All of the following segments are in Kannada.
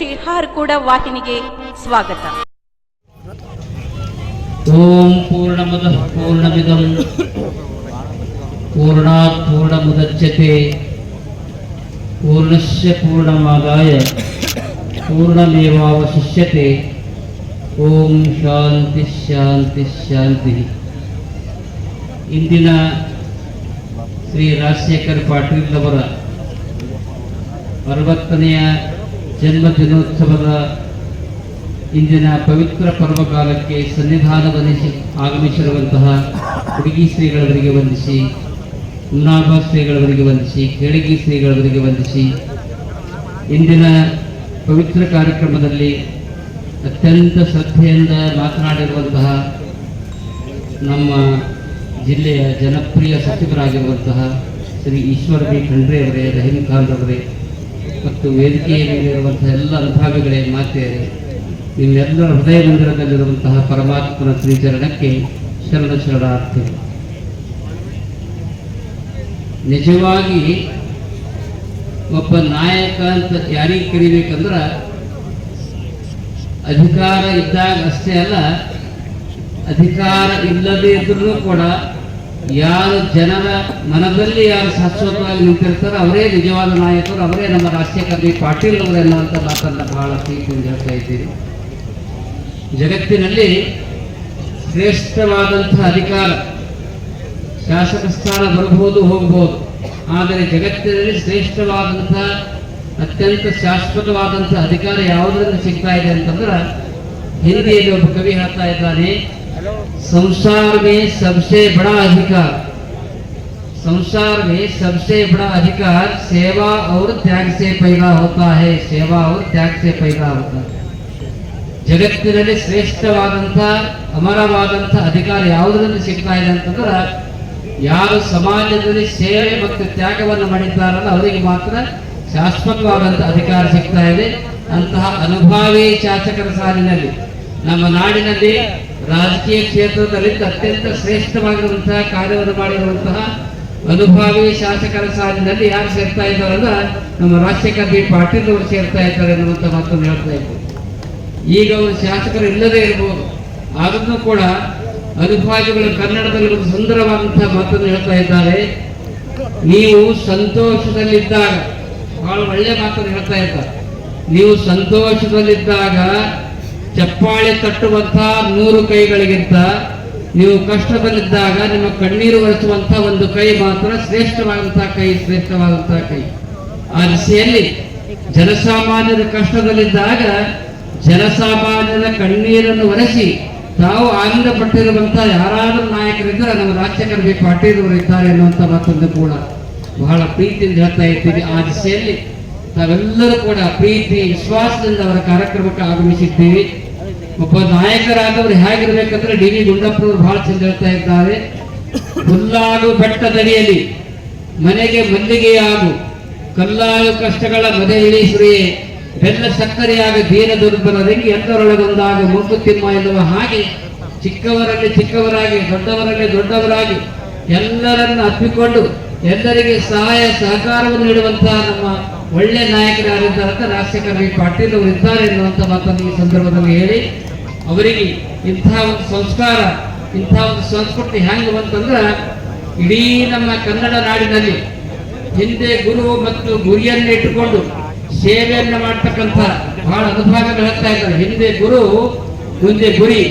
ಶ್ರೀ ಕೂಡ ವಾಹಿನಿಗೆ ಸ್ವಾಗತ. ಓಂ ಪೂರ್ಣಮದ ಪೂರ್ಣಮಿದಂ. ಪೂರ್ಣಾತ್ ಪೂರ್ಣಮುದಚ್ಯತೆ. ಪೂರ್ಣಸ್ಯ ಪೂರ್ಣಮಾದಾಯ. ಪೂರ್ಣಮೇವಾವಶಿಷ್ಯತೆ. ಓಂ ಶಾಂತಿ ಶಾಂತಿ ಶಾಂತಿ. ಇಂದಿನ ಶ್ರೀ ರಾಜಶೇಖರ್ ಪಾಟೀಲ್ ಅವರ ಅರವತ್ತನೆಯ ಜನ್ಮ ದಿನೋತ್ಸವದ ಇಂದಿನ ಪವಿತ್ರ ಪರ್ವಕಾಲಕ್ಕೆ ಸನ್ನಿಧಾನವನಿಸಿ ಆಗಮಿಸಿರುವಂತಹ ಹುಡುಗಿ ಶ್ರೀಗಳವರಿಗೆ ವಂದಿಸಿ ಉನ್ನಾಭ ಶ್ರೀಗಳವರಿಗೆ ವಂದಿಸಿ, ಕೇಳಿಗಿ ಶ್ರೀಗಳವರಿಗೆ ವಂದಿಸಿ, ಇಂದಿನ ಪವಿತ್ರ ಕಾರ್ಯಕ್ರಮದಲ್ಲಿ ಅತ್ಯಂತ ಶ್ರದ್ಧೆಯಿಂದ ಮಾತನಾಡಿರುವಂತಹ ನಮ್ಮ ಜಿಲ್ಲೆಯ ಜನಪ್ರಿಯ ಸಚಿವರಾಗಿರುವಂತಹ ಶ್ರೀ ಈಶ್ವರ ಬಿ ಖಂಡ್ರೆ ಅವರೇ, ರಹೀಂ ಖಾನ್ ಅವರೇ ಮತ್ತು ವೇದಿಕೆಯ ಮೇಲಿರುವಂತಹ ಎಲ್ಲ ಅನುಭಾವಿಗಳೇ ಮಾತೆಯರೇ, ನಿಮ್ಮೆಲ್ಲರ ಹೃದಯ ಮಂದಿರದಲ್ಲಿರುವಂತಹ ಪರಮಾತ್ಮನ ಶ್ರೀಚರಣಕ್ಕೆ ಶರಣ ಶರಣಾರ್ಥಿ. ನಿಜವಾಗಿ ಒಬ್ಬ ನಾಯಕ ಅಂತ ಯಾರಿಗೆ ಕರಿಬೇಕಂದ್ರೆ ಅಧಿಕಾರ ಇದ್ದಾಗ ಅಷ್ಟೇ ಅಲ್ಲ, ಅಧಿಕಾರ ಇಲ್ಲದೇ ಇದ್ರೂ ಕೂಡ ಯಾರು ಜನರ ಮನದಲ್ಲಿ ಯಾರು ಶಾಶ್ವತವಾಗಿ ನಿಂತಿರ್ತಾರೋ ಅವರೇ ನಿಜವಾದ ನಾಯಕರು, ಅವರೇ ನಮ್ಮ ರಾಷ್ಟ್ರೀಯ ಕರ್ಮಿ ಪಾಟೀಲ್ ಅವರು ಅಂತ ಮಾತನ್ನು ಬಹಳ ಪ್ರೀತಿಯಿಂದ ಹೇಳ್ತಾ ಇದ್ದೀರಿ ಜಗತ್ತಿನಲ್ಲಿ ಶ್ರೇಷ್ಠವಾದಂತಹ ಅಧಿಕಾರ, ಶಾಸಕ ಸ್ಥಾನ ಬರಬಹುದು ಹೋಗಬಹುದು ಆದರೆ ಜಗತ್ತಿನಲ್ಲಿ ಶ್ರೇಷ್ಠವಾದಂತಹ ಅತ್ಯಂತ ಶಾಶ್ವತವಾದಂತಹ ಅಧಿಕಾರ ಯಾವುದರಿಂದ ಸಿಗ್ತಾ ಇದೆ ಅಂತಂದ್ರೆ ಹಿಂದಿಯಲ್ಲಿ ಒಬ್ಬ ಕವಿ ಹೇಳ್ತಾ ಇದ್ದಾನೆ संसार में सबसे बड़ा अधिकार संसार में सबसे बड़ा अधिकार सेवा और त्याग से पैदा होता है सेवा और त्याग से पैदा होता है ಜಗತ್ತಿನಲ್ಲಿ ಶ್ರೇಷ್ಠವಾದಂಥ ಅಮರವಾದಂಥ ಅಧಿಕಾರ ಯಾವುದರಿಂದ ಸಿಗ್ತಾ ಇದೆ ಅಂತಂದ್ರೆ ಯಾರು ಸಮಾಜದಲ್ಲಿ ಸೇವೆ ಮತ್ತು ತ್ಯಾಗವನ್ನು ಮಾಡಿದ್ದಾರಲ್ಲ ಅವರಿಗೆ ಮಾತ್ರ ಶಾಶ್ವತವಾದಂಥ ಅಧಿಕಾರ ಸಿಗ್ತಾ ಇದೆ ಅಂತಹ ಅನುಭಾವಿ ಶಾಸಕರ ಸಾಲಿನಲ್ಲಿ ನಮ್ಮ ನಾಡಿನಲ್ಲಿ ರಾಜಕೀಯ ಕ್ಷೇತ್ರದಲ್ಲಿ ಅತ್ಯಂತ ಶ್ರೇಷ್ಠವಾಗಿರುವಂತಹ ಕಾರ್ಯವನ್ನು ಮಾಡಿರುವಂತಹ ಅನುಭಾವಿ ಶಾಸಕರ ಸಾಲಿನಲ್ಲಿ ಯಾರು ಸೇರ್ತಾ ಇದ್ದಾರಲ್ಲ ನಮ್ಮ ರಾಜಶೇಖರ್ ಬಿ ಪಾಟೀಲ್ ಅವರು ಸೇರ್ತಾ ಇದ್ದಾರೆ ಅನ್ನುವಂಥ ಮಾತನ್ನು ಹೇಳ್ತಾ ಇದ್ದರು ಈಗ ಅವರು ಶಾಸಕರು ಇಲ್ಲದೇ ಇರಬಹುದು. ಆದ್ರೂ ಕೂಡ ಅನುಭಾವಿಗಳು ಕನ್ನಡದಲ್ಲಿ ಒಂದು ಸುಂದರವಾದಂತಹ ಮಾತನ್ನು ಹೇಳ್ತಾ ಇದ್ದಾರೆ. ನೀವು ಸಂತೋಷದಲ್ಲಿದ್ದಾಗ ಬಹಳ ಒಳ್ಳೆಯ ಮಾತನ್ನು ಹೇಳ್ತಾ ಇದ್ದಾರೆ. ನೀವು ಸಂತೋಷದಲ್ಲಿದ್ದಾಗ ಚಪ್ಪಾಳೆ ತಟ್ಟುವಂಥ ನೂರು ಕೈಗಳಿಗಿಂತ ನೀವು ಕಷ್ಟದಲ್ಲಿದ್ದಾಗ ನಿಮ್ಮ ಕಣ್ಣೀರು ಒರೆಸುವಂಥ ಒಂದು ಕೈ ಮಾತ್ರ ಶ್ರೇಷ್ಠವಾದಂತಹ ಕೈ ಶ್ರೇಷ್ಠವಾದಂತಹ ಕೈ. ಆ ದಿಸೆಯಲ್ಲಿ ಜನಸಾಮಾನ್ಯರ ಕಷ್ಟದಲ್ಲಿದ್ದಾಗ ಜನಸಾಮಾನ್ಯರ ಕಣ್ಣೀರನ್ನು ಒರೆಸಿ ತಾವು ಆನಂದ ಪಟ್ಟಿರುವಂತಹ ಯಾರಾದರೂ ನಾಯಕರಿದ್ದರೆ ನಮ್ಮ ರಾಜಶೇಖರ ಪಾಟೀಲ್ ಅವರು ಇದ್ದಾರೆ ಅನ್ನುವಂಥ ಮತ್ತೊಂದು ಕೂಡ ಬಹಳ ಪ್ರೀತಿಯಿಂದ ಹೇಳ್ತಾ ಇದ್ದೀವಿ ಆ ದಿಸೆಯಲ್ಲಿ ತಾವೆಲ್ಲರೂ ಕೂಡ ಪ್ರೀತಿ, ವಿಶ್ವಾಸದಿಂದ ಅವರ ಕಾರ್ಯಕ್ರಮಕ್ಕೆ ಆಗಮಿಸಿದ್ದೀವಿ. ಒಬ್ಬ ನಾಯಕರಾದವರು ಹೇಗಿರ್ಬೇಕಂದ್ರೆ ಡಿ ವಿ ಗುಂಡಪ್ಪನವರು ಬಹಳ ಚಂದ ಹೇಳ್ತಾ ಇದ್ದಾರೆ. ಹುಲ್ಲಾಗು ಬೆಟ್ಟದಡಿಯಲ್ಲಿ ಮನೆಗೆ ಮಲ್ಲಿಗೆಯಾಗು ಕಲ್ಲಾಗು ಕಷ್ಟಗಳ ಮದೆ ಇಳಿಸುರಿಯೇ ಬೆಲ್ಲ ಸಕ್ಕರೆಯಾಗ ದೀನ ದುರ್ಬಲರಿಗೆ ಎಲ್ಲರೊಳಗೊಂದಾಗ ಮುಗ್ಗು ತಿಮ್ಮ ಎನ್ನುವ ಹಾಗೆ ಚಿಕ್ಕವರಲ್ಲಿ ಚಿಕ್ಕವರಾಗಿ, ದೊಡ್ಡವರಲ್ಲಿ ದೊಡ್ಡವರಾಗಿ ಎಲ್ಲರನ್ನು ಅಪ್ಪಿಕೊಂಡು ಎಲ್ಲರಿಗೆ ಸಹಾಯ ಸಹಕಾರವನ್ನು ನೀಡುವಂತಹ ನಮ್ಮ ಒಳ್ಳೆ ನಾಯಕರಾಗಿದ್ದಾರೆ ಅಂತ ರಾಜಶೇಖರ ಪಾಟೀಲ್ ಅವರು ಇದ್ದಾರೆ ಎನ್ನುವಂಥ ಮಾತನ್ನು ಈ ಸಂದರ್ಭದಲ್ಲಿ ಹೇಳಿ. ಅವರಿಗೆ ಇಂಥ ಒಂದು ಸಂಸ್ಕಾರ, ಇಂಥ ಒಂದು ಸಂಸ್ಕೃತಿ ಹೆಂಗ್ ಬಂತಂದ್ರೆ, ಇಡೀ ನಮ್ಮ ಕನ್ನಡ ನಾಡಿನಲ್ಲಿ ಹಿಂದೆ ಗುರು ಮತ್ತು ಗುರಿಯನ್ನು ಇಟ್ಟುಕೊಂಡು ಸೇವೆಯನ್ನು ಮಾಡ್ತಕ್ಕಂಥ ಬಹಳ ಅನುಭಾಗಗಳು ಹೇಳ್ತಾ ಇದ್ದಾರೆ. ಹಿಂದೆ ಗುರು, ಮುಂದೆ ಗುರಿ.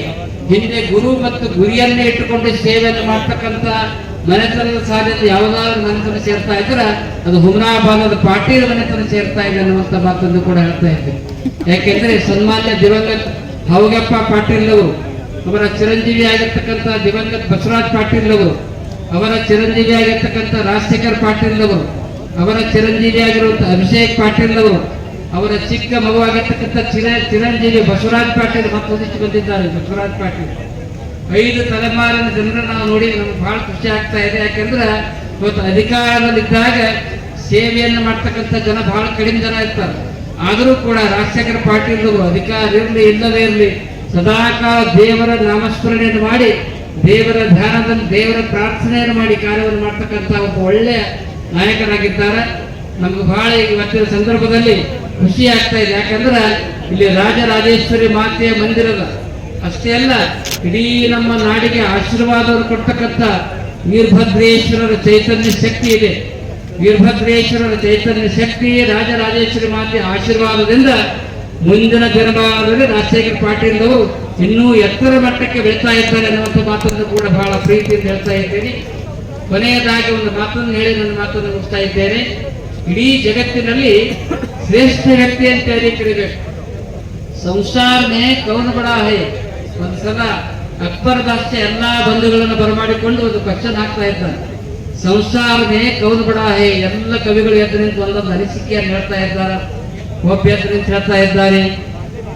ಹಿಂದೆ ಗುರು ಮತ್ತು ಗುರಿಯನ್ನೇ ಇಟ್ಟುಕೊಂಡು ಸೇವೆಯನ್ನು ಮಾಡ್ತಕ್ಕಂಥ ಮನೆತನದ ಸಾಲಿನಲ್ಲಿ ಯಾವುದಾದ್ರೂ ಮನೆತನ ಸೇರ್ತಾ ಇದ್ರೆ ಅದು ಹುಮನಾಬಾದದ ಪಾಟೀಲ್ ಮನೆತನ ಸೇರ್ತಾ ಇದೆ ಅನ್ನುವಂಥ ಮಾತನ್ನು ಕೂಡ ಹೇಳ್ತಾ ಇದ್ದೆ. ಯಾಕೆಂದ್ರೆ ಸನ್ಮಾನ್ಯ ದಿವಂಗತ್ ಹೌಗಪ್ಪ ಪಾಟೀಲ್ ಅವರು, ಅವರ ಚಿರಂಜೀವಿ ಆಗಿರ್ತಕ್ಕಂಥ ದಿವಂಗತ್ ಬಸವರಾಜ್ ಪಾಟೀಲ್ ಅವರು, ಅವರ ಚಿರಂಜೀವಿ ಆಗಿರ್ತಕ್ಕಂಥ ರಾಜಶೇಖರ್ ಪಾಟೀಲ್ ಅವರು, ಅವರ ಚಿರಂಜೀವಿ ಆಗಿರುವಂಥ ಅಭಿಷೇಕ್ ಪಾಟೀಲ್ ಅವರು, ಅವರ ಚಿಕ್ಕ ಮಗು ಆಗಿರ್ತಕ್ಕಂಥ ಚಿರ, ಚಿರಂಜೀವಿ ಬಸವರಾಜ್ ಪಾಟೀಲ್ ಮತ್ತೊಂದಿಷ್ಟು ಬಂದಿದ್ದಾರೆ, ಬಸವರಾಜ್ ಪಾಟೀಲ್. ಐದು ತಲೆಮಾರಿನ ಜನರನ್ನು ನಾವು ನೋಡಿ ನಮ್ಗೆ ಬಹಳ ಖುಷಿ ಆಗ್ತಾ ಇದೆ. ಯಾಕಂದ್ರೆ ಇವತ್ತು ಅಧಿಕಾರದಲ್ಲಿದ್ದಾಗ ಸೇವೆಯನ್ನು ಮಾಡ್ತಕ್ಕಂಥ ಜನ ಬಹಳ ಕಡಿಮೆ ಜನ ಇರ್ತಾರೆ. ಆದರೂ ಕೂಡ ರಾಜಶೇಖರ ಪಾಟೀಲ್ ಅವರು ಅಧಿಕಾರ ಇರಲಿ ಇಲ್ಲದೇ ಇರಲಿ ಸದಾಕಾಲ ದೇವರ ನಾಮಸ್ಮರಣೆಯನ್ನು ಮಾಡಿ, ದೇವರ ಧ್ಯಾನದಲ್ಲಿ, ದೇವರ ಪ್ರಾರ್ಥನೆಯನ್ನು ಮಾಡಿ ಕಾರ್ಯವನ್ನು ಮಾಡ್ತಕ್ಕಂಥ ಒಬ್ಬ ಒಳ್ಳೆಯ ನಾಯಕರಾಗಿದ್ದಾರೆ. ನಮ್ಗೆ ಬಹಳ ಇವತ್ತಿನ ಸಂದರ್ಭದಲ್ಲಿ ಖುಷಿ ಆಗ್ತಾ ಇದೆ. ಯಾಕಂದ್ರೆ ಇಲ್ಲಿ ರಾಜರಾಜೇಶ್ವರಿ ಮಾತೆಯ ಮಂದಿರದ ಅಷ್ಟೇ ಅಲ್ಲ, ಇಡೀ ನಮ್ಮ ನಾಡಿಗೆ ಆಶೀರ್ವಾದವನ್ನು ಕೊಡ್ತಕ್ಕಂಥ ವೀರಭದ್ರೇಶ್ವರರ ಚೈತನ್ಯ ಶಕ್ತಿ ಇದೆ. ವೀರಭದ್ರೇಶ್ವರರ ಚೈತನ್ಯ ಶಕ್ತಿ ರಾಜರಾಜೇಶ್ವರಿ ಮಾತೆಯ ಆಶೀರ್ವಾದದಿಂದ ಮುಂದಿನ ಜನಮಾನದಲ್ಲಿ ರಾಜಶೇಖರ್ ಪಾಟೀಲ್ ಅವರು ಇನ್ನೂ ಎತ್ತರ ಮಟ್ಟಕ್ಕೆ ಬೆಳೀತಾ ಇದ್ದಾರೆ ಅನ್ನುವಂಥ ಮಾತನ್ನು ಕೂಡ ಬಹಳ ಪ್ರೀತಿಯಿಂದ ಹೇಳ್ತಾ ಇದ್ದೇನೆ. ಕೊನೆಯದಾಗಿ ಒಂದು ಮಾತನ್ನು ಹೇಳಿ ನನ್ನ ಮಾತನ್ನು ಮುಗಿಸ್ತಾ ಇದ್ದೇನೆ. ಇಡೀ ಜಗತ್ತಿನಲ್ಲಿ ಶ್ರೇಷ್ಠ ವ್ಯಕ್ತಿ ಅಂತ ಹೇಳಿ ಕರಿಬೇಕು ಸಂಸಾರನೇ ಕೌನ ಬಡ ಹೇ. ಒಂದ್ಸಲ ಅಕ್ಬರ್ ಬಾದ್ಶಾ ಎಲ್ಲಾ ಬಂಧುಗಳನ್ನು ಬರಮಾಡಿಕೊಂಡು ಒಂದು ಕ್ವಶನ್ ಹಾಕ್ತಾ ಇದ್ದಾನೆ. ಸಂಸಾರ ಮೇ ಕೌನ್ ಬಡ ಹೇ ಎಲ್ಲ ಕವಿಗಳು ಎದ್ದು ನಿಂತು ಒಂದೊಂದು ಅನಿಸಿಕೆಯನ್ನು ಹೇಳ್ತಾ ಇದ್ದಾರೆ. ಒಬ್ಬ ಎದ್ದು ನಿಂತು ಹೇಳ್ತಾ ಇದ್ದಾರೆ.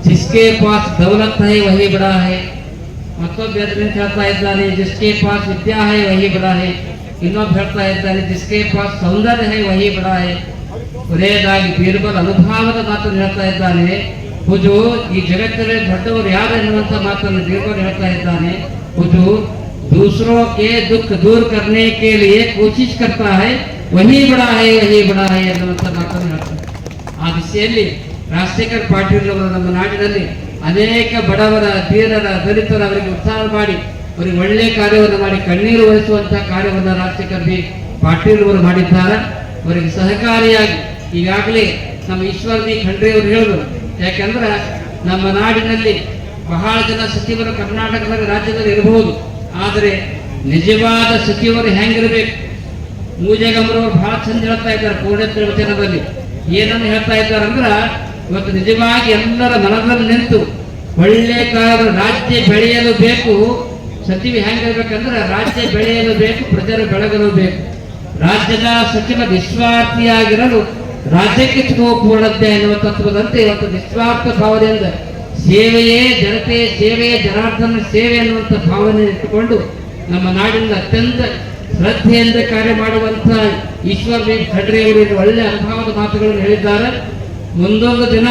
ಜಿಸ್ಕೆ ಪಾಸ್ ದೌಲತ್ ಹೈ ವಹಿ ಬಡ ಹೈ. ಮತ್ತೊಬ್ಬ ಎದ್ದು ನಿಂತು ಹೇಳ್ತಾ ಇದ್ದಾನೆ ಜಿಸ್ಕೆ ಪಾಸ್ ವಿದ್ಯಾ ಹೈ ವಹಿ ಬಡ ಹೈ. ಇನ್ನೊಬ್ಬ ಹೇಳ್ತಾ ಇದ್ದಾನೆ ಜಿಸ್ಕೆ ಪಾಸ್ ಸೌಂದರ್ಯ ಹೈ ವಹಿ ಬಡ ಹೈ. ಕೊನೆಯದಾಗಿ ಬೀರ್ಬಲ್ ಅನುಭವದ ಮಾತನ್ನು ಹೇಳ್ತಾ ಇದ್ದಾನೆ. ಹುಜು, ಈ ಜಗತ್ತಿನಲ್ಲಿ ದೊಡ್ಡವರು ಯಾರು ಎನ್ನುವಂತ ಮಾತನ್ನು ಬೀರ್ಬಲ್ ಹೇಳ್ತಾ ಇದ್ದಾನೆ. ಹುಜು दूसरों के दुख दूर करने के लिए कोशिश करता है वही बड़ा है वही बड़ा है ಎನ್ನುವಂತ ಮಾತನ್ನು ಹೇಳ್ತಾರೆ ಆ ದಿಸೆಯಲ್ಲಿ ರಾಜಶೇಖರ್ ಪಾಟೀಲ್ ಅವರು ನಮ್ಮ ನಾಡಿನಲ್ಲಿ ಅನೇಕ ಬಡವರ ಧೀರರ ದಲಿತರ ಅವರಿಗೆ ಉದ್ಧಾರ ಮಾಡಿ ಅವರಿಗೆ ಒಳ್ಳೆಯ ಕಾರ್ಯವನ್ನು ಮಾಡಿ ಕಣ್ಣೀರು ಒರೆಸುವಂತಹ ಕಾರ್ಯವನ್ನು ರಾಜಶೇಖರ್ ಬಿ ಪಾಟೀಲ್ ಅವರು ಮಾಡಿದ್ದಾರೆ ಅವರಿಗೆ ಸಹಕಾರಿಯಾಗಿ ಈಗಾಗಲೇ ನಮ್ಮ ಈಶ್ವರ ಬಿ ಖಂಡ್ರೆ ಅವರು ಹೇಳಿದ್ರು ಯಾಕಂದ್ರೆ ನಮ್ಮ ನಾಡಿನಲ್ಲಿ ಬಹಳ ಜನ ಸಚಿವರು ಕರ್ನಾಟಕದ ರಾಜ್ಯದಲ್ಲಿ ಇರಬಹುದು ಆದರೆ ನಿಜವಾದ ಸಚಿವರು ಹೆಂಗಿರಬೇಕು? ಮೂಜೆಗಮರವರು ಬಹಳ ಚಂದ ಹೇಳ್ತಾ ಇದ್ದಾರೆ ಪೂರ್ಣೇಶ್ವರ ವಚನದಲ್ಲಿ. ಏನನ್ನು ಹೇಳ್ತಾ ಇದ್ದಾರೆ ಅಂದ್ರೆ, ಇವತ್ತು ನಿಜವಾಗಿ ಎಲ್ಲರ ಮನದಲ್ಲಿ ನಿಂತು ಒಳ್ಳೆ ಕಾಲದ ರಾಜ್ಯ ಬೆಳೆಯಲು ಬೇಕು, ಸಚಿವ ಹೆಂಗಿರ್ಬೇಕಂದ್ರೆ ರಾಜ್ಯ ಬೆಳೆಯಲು ಬೇಕು, ಪ್ರಜರು ಬೆಳಗಲು ಬೇಕು. ರಾಜ್ಯದ ಸಚಿವ ನಿಸ್ವಾರ್ಥಿಯಾಗಿರಲು ರಾಜ್ಯಕ್ಕೆ ಸಿಗುವ ಪೂರ್ಣತೆ ಎನ್ನುವ ತತ್ವದಂತೆ ಇವತ್ತು ನಿಸ್ವಾರ್ಥ ಭಾವನೆಯಿಂದ ಸೇವೆಯೇ ಜನತೆಯ ಸೇವೆಯೇ ಜನಾರ್ದನ ಸೇವೆ ಅನ್ನುವಂಥ ಭಾವನೆ ಇಟ್ಟುಕೊಂಡು ನಮ್ಮ ನಾಡಿನ ಅತ್ಯಂತ ಶ್ರದ್ಧೆಯಿಂದ ಕಾರ್ಯ ಮಾಡುವಂಥ ಈಶ್ವರ ಖಡ್ರೆ ಅವರು ಇಲ್ಲಿ ಒಳ್ಳೆ ಅನುಭವದ ಮಾತುಗಳನ್ನು ಹೇಳಿದ್ದಾರೆ. ಮುಂದೊಂದು ದಿನ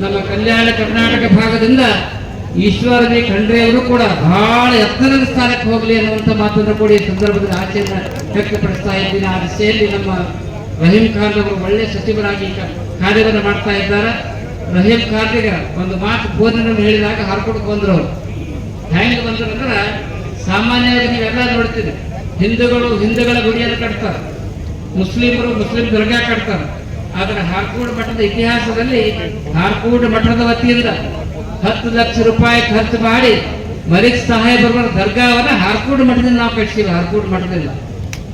ನಮ್ಮ ಕಲ್ಯಾಣ ಕರ್ನಾಟಕ ಭಾಗದಿಂದ ಈಶ್ವರ ಬಿ ಖಂಡ್ರೆ ಅವರು ಕೂಡ ಬಹಳ ಎತ್ತರದ ಸ್ಥಾನಕ್ಕೆ ಹೋಗಲಿ ಅನ್ನುವಂಥ ಮಾತನ್ನು ಕೂಡ ಈ ಸಂದರ್ಭದಲ್ಲಿ ಆಚೆಯನ್ನು ವ್ಯಕ್ತಪಡಿಸ್ತಾ ಇದ್ದೀನಿ ಆ ದಿಶೆಯಲ್ಲಿ ನಮ್ಮ ರಹೀಂ ಖಾನ್ ಅವರು ಒಳ್ಳೆ ಸಚಿವರಾಗಿ ಕಾರ್ಯವನ್ನು ಮಾಡ್ತಾ ಇದ್ದಾರೆ. ರಹೀಂ ಖಾನ್ಗೆ ಒಂದು ಮಾತು ಫೋನಿನಲ್ಲಿ ಹೇಳಿದಾಗ ಹಾರ್ಕೊಂಡು ಬಂದ್ರು ಅವರು. ಹೆಂಗ್ ಬಂದ್ರು ಅಂದ್ರೆ, ಸಾಮಾನ್ಯವಾಗಿ ನೀವೆಲ್ಲ ನೋಡ್ತೀರಿ, ಹಿಂದೂಗಳು ಹಿಂದೂಗಳ ಗುಡಿಯನ್ನು ಕಟ್ತಾರೆ. ಮುಸ್ಲಿಮರು ಮುಸ್ಲಿಂ ದರ್ಗಾ ಕಟ್ತಾರೆ. ಆದರೆ ಹಾರ್ಕೋಡ್ ಮಠದ ಇತಿಹಾಸದಲ್ಲಿ ಹಾರ್ಕೋಡ್ ಮಠದ ವತಿಯಿಂದ ಹತ್ತು ಲಕ್ಷ ರೂಪಾಯಿ ಖರ್ಚು ಮಾಡಿ ಮಲಿಕ್ ಸಾಹೇಬರ ದರ್ಗಾವನ್ನ ಹಾರ್ಕೋಡ್ ಮಠದಿಂದ ನಾವು ಕಟ್ಸಿಲ್ಲ, ಹಾರ್ಕೋಡ್ ಮಠದಿಂದ.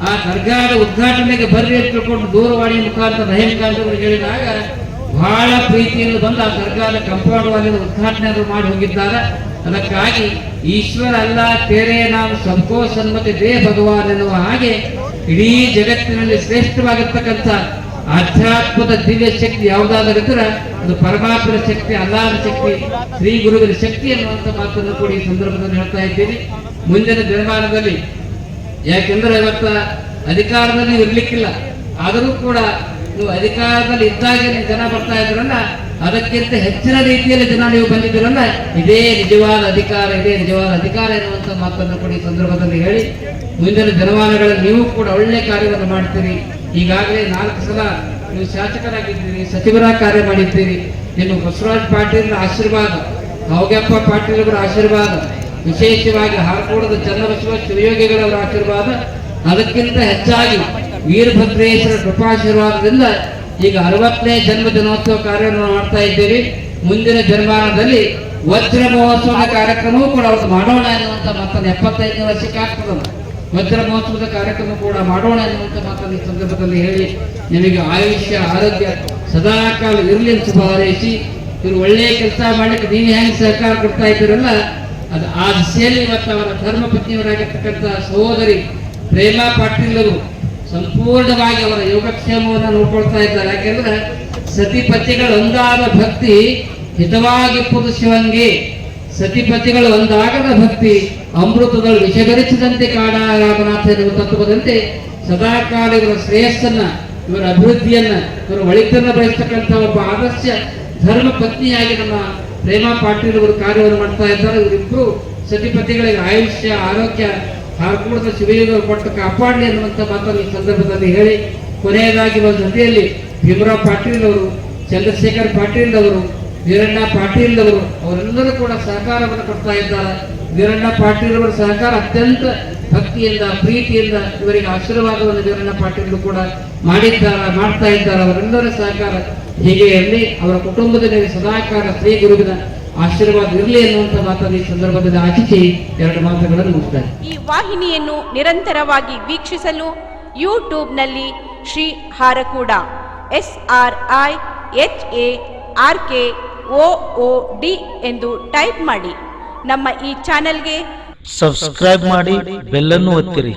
ಆ ದರ್ಗಾದ ಉದ್ಘಾಟನೆಗೆ ಬರ್ರಿ ಅಂತ ತಿಳ್ಕೊಂಡು ದೂರವಾಣಿ ಮುಖಾಂತರ ರಹೀಂ ಖಾನ್ ಹೇಳಿದಾಗ ಬಹಳ ಪ್ರೀತಿಯಿಂದ ಬಂದು ಆ ದರ್ಗಾದ ಕಂಪೌಂಡ್ ವಾಲಿನ ಉದ್ಘಾಟನೆ ಮಾಡಿ ಹೋಗಿದ್ದಾರೆ. ಅದಕ್ಕಾಗಿ ಈಶ್ವರ ಅಲ್ಲ, ತೇರೆ, ನಾವು ಸಬ್ಕೋ ಸನ್ಮತಿ ದೇ ಭಗವಾನ್ ಎನ್ನುವ ಹಾಗೆ ಇಡೀ ಜಗತ್ತಿನಲ್ಲಿ ಶ್ರೇಷ್ಠವಾಗಿರ್ತಕ್ಕಂಥ ಆಧ್ಯಾತ್ಮದ ದಿವ್ಯ ಶಕ್ತಿ ಯಾವುದಾದ್ರಿದ್ರೆ ಅದು ಪರಮಾತ್ಮನ ಶಕ್ತಿ ಅಲ್ಲಾದ ಶಕ್ತಿ, ಶ್ರೀ ಗುರುಗಳ ಶಕ್ತಿ ಅನ್ನುವಂಥ ಮಾತನ್ನು ಕೂಡ ಈ ಸಂದರ್ಭದಲ್ಲಿ ಹೇಳ್ತಾ ಇದ್ದೀನಿ ಮುಂದಿನ ದಿನಮಾನದಲ್ಲಿ ಯಾಕೆಂದ್ರೆ ಇವತ್ತ ಅಧಿಕಾರದಲ್ಲಿ ಇರ್ಲಿಕ್ಕಿಲ್ಲ, ಆದರೂ ಕೂಡ ನೀವು ಅಧಿಕಾರದಲ್ಲಿ ಇದ್ದಾಗ ನೀವು ಜನ ಬರ್ತಾ ಇದ್ರಲ್ಲ ಅದಕ್ಕಿಂತ ಹೆಚ್ಚಿನ ರೀತಿಯಲ್ಲಿ ಜನ ನೀವು ಬಂದಿದ್ದೀರಲ್ಲ ಇದೇ ನಿಜವಾದ ಅಧಿಕಾರ, ಇದೇ ನಿಜವಾದ ಅಧಿಕಾರ ಎನ್ನುವಂತ ಮಾತನ್ನು ಕೂಡ ಸಂದರ್ಭದಲ್ಲಿ ಹೇಳಿ. ಮುಂದಿನ ದಿನಮಾನಗಳಲ್ಲಿ ನೀವು ಕೂಡ ಒಳ್ಳೆ ಕಾರ್ಯವನ್ನು ಮಾಡ್ತೀರಿ. ಈಗಾಗಲೇ ನಾಲ್ಕು ಸಲ ನೀವು ಶಾಸಕರಾಗಿದ್ದೀರಿ ಸಚಿವರ ಕಾರ್ಯ ಮಾಡಿದ್ದೀರಿ. ನಿಮ್ಮ ಬಸವರಾಜ್ ಪಾಟೀಲ್ ಆಶೀರ್ವಾದ ಹೌಗಪ್ಪ ಪಾಟೀಲ್ ಅವರ ಆಶೀರ್ವಾದ, ವಿಶೇಷವಾಗಿ ಹಾರಕೋಡದ ಚನ್ನಬಸವ ಶಿವಯೋಗಿಗಳವರ ಆಶೀರ್ವಾದ, ಅದಕ್ಕಿಂತ ಹೆಚ್ಚಾಗಿ ವೀರಭದ್ರೇಶ್ವರ ಕೃಪಾಶೀರ್ವಾದದಿಂದ ಈಗ ಅರವತ್ತನೇ ಜನ್ಮ ದಿನೋತ್ಸವ ಕಾರ್ಯವನ್ನು ಮಾಡ್ತಾ ಇದ್ದೀರಿ. ಮುಂದಿನ ಜನ್ಮಾನದಲ್ಲಿ ವಜ್ರ ಮಹೋತ್ಸವದ ಕಾರ್ಯಕ್ರಮವೂ ಕೂಡ ಅವತ್ತು ಮಾಡೋಣ ಎನ್ನುವಂತ ಮತ್ತೊಂದು ಎಪ್ಪತ್ತೈದನೇ ವರ್ಷಕ್ಕೆ ಆಗ್ತದಲ್ಲ. ವಜ್ರ ಮಹೋತ್ಸವದ ಕಾರ್ಯಕ್ರಮ ಕೂಡ ಮಾಡೋಣ ಎನ್ನುವಂತ ಮಾತನ್ನು ಈ ಸಂದರ್ಭದಲ್ಲಿ ಹೇಳಿ ನಿಮಗೆ ಆಯುಷ್ಯ, ಆರೋಗ್ಯ ಸದಾಕಾಲ ಇರಲಿ ಅಂತ ಭಾವಿಸಿ ಹಾರೈಸಿ ಇವರು ಒಳ್ಳೆಯ ಕೆಲಸ ಮಾಡಲಿಕ್ಕೆ ನೀವು ಹೆಂಗೆ ಸಹಕಾರ ಕೊಡ್ತಾ ಇದ್ದೀರಲ್ಲ, ಅದು ಆ ದಿಸೆಯಲ್ಲಿ ಮತ್ತು ಅವರ ಧರ್ಮ ಪತ್ನಿಯವರಾಗಿರ್ತಕ್ಕಂಥ ಸಹೋದರಿ ಪ್ರೇಮಾ ಪಾಟೀಲ್ ಅವರು ಸಂಪೂರ್ಣವಾಗಿ ಅವರ ಯೋಗಕ್ಷೇಮವನ್ನು ನೋಡ್ಕೊಳ್ತಾ ಇದ್ದಾರೆ. ಯಾಕೆಂದ್ರೆ ಸತಿಪತಿಗಳು ಒಂದಾದ ಭಕ್ತಿ ಹಿತವಾಗಿ ಪುರುಷವಂಗೆ. ಸತಿಪತಿಗಳು ಒಂದಾಗದ ಭಕ್ತಿ ಅಮೃತಗಳು ವಿಷಗರಿಸಿದಂತೆ ಕಾಡಾರಾಮನಾಥ ಎನ್ನುವ ತತ್ವದಂತೆ ಸದಾಕಾಲ ಇವರ ಶ್ರೇಯಸ್ಸನ್ನ, ಇವರ ಅಭಿವೃದ್ಧಿಯನ್ನ, ಇವರ ಒಳಿತನ್ನ ಬಯಸ್ತಕ್ಕಂಥ ಒಬ್ಬ ಆದರ್ಶ ಧರ್ಮ ಪತ್ನಿಯಾಗಿ ನಮ್ಮ ಪ್ರೇಮಾ ಪಾಟೀಲ್ ಅವರು ಕಾರ್ಯವನ್ನು ಮಾಡ್ತಾ ಇದ್ದಾರೆ. ಇವರಿಬ್ಬರು ಸತಿಪತಿಗಳಿಗೆ ಆಯುಷ್ಯ, ಆರೋಗ್ಯ ಹಾರ್ಕೂಡದ ಶಿವಯೋಗ ಕೊಟ್ಟು ಕಾಪಾಡಲಿ ಅನ್ನುವಂಥ ಮಾತನ್ನು ಈ ಸಂದರ್ಭದಲ್ಲಿ ಹೇಳಿ, ಕೊನೆಯದಾಗಿ ಒಂದು ಜೊತೆಯಲ್ಲಿ ಭೀಮರಾವ್ ಪಾಟೀಲ್ ಅವರು, ಚಂದ್ರಶೇಖರ್ ಪಾಟೀಲ್ ಅವರು, ವೀರಣ್ಣ ಪಾಟೀಲ್ ಅವರು, ಅವರೆಲ್ಲರೂ ಕೂಡ ಸಹಕಾರವನ್ನು ಕೊಡ್ತಾ ಇದ್ದಾರೆ. ವೀರಣ್ಣ ಪಾಟೀಲ್ ಅವರ ಸಹಕಾರ ಅತ್ಯಂತ ಭಕ್ತಿಯಿಂದ, ಪ್ರೀತಿಯಿಂದ ಇವರಿಗೆ ಆಶೀರ್ವಾದವನ್ನು ವೀರಣ್ಣ ಪಾಟೀಲ್ ಕೂಡ ಮಾಡಿದ್ದಾರೆ, ಮಾಡ್ತಾ ಇದ್ದಾರೆ. ಅವರೆಲ್ಲರ ಸಹಕಾರ ಹೀಗೆ ಇರಲಿ. ಅವರ ಕುಟುಂಬದಲ್ಲಿ ಸದಾಕಾರ ಶ್ರೀ ಗುರುವಿನ ಆಶೀರ್ವಾದ ಇರಲಿ ಅನ್ನುವಂತ ಮಾತನ್ನು ಈ ಸಂದರ್ಭದಲ್ಲಿ ಆಚಿಸಿ ಎರಡು ಮಾತುಗಳನ್ನು ಮುಗಿಸ್ತಾರೆ. ಈ ವಾಹಿನಿಯನ್ನು ನಿರಂತರವಾಗಿ ವೀಕ್ಷಿಸಲು ಯೂಟ್ಯೂಬ್ನಲ್ಲಿ Shri Harakuda S R I H A R K O O D ಎಂದು ಟೈಪ್ ಮಾಡಿ. ನಮ್ಮ ಈ ಚಾನೆಲ್ಗೆ ಸಬ್ಸ್ಕ್ರೈಬ್ ಮಾಡಿ ಬೆಲ್ಲನ್ನು ಒತ್ತಿರಿ.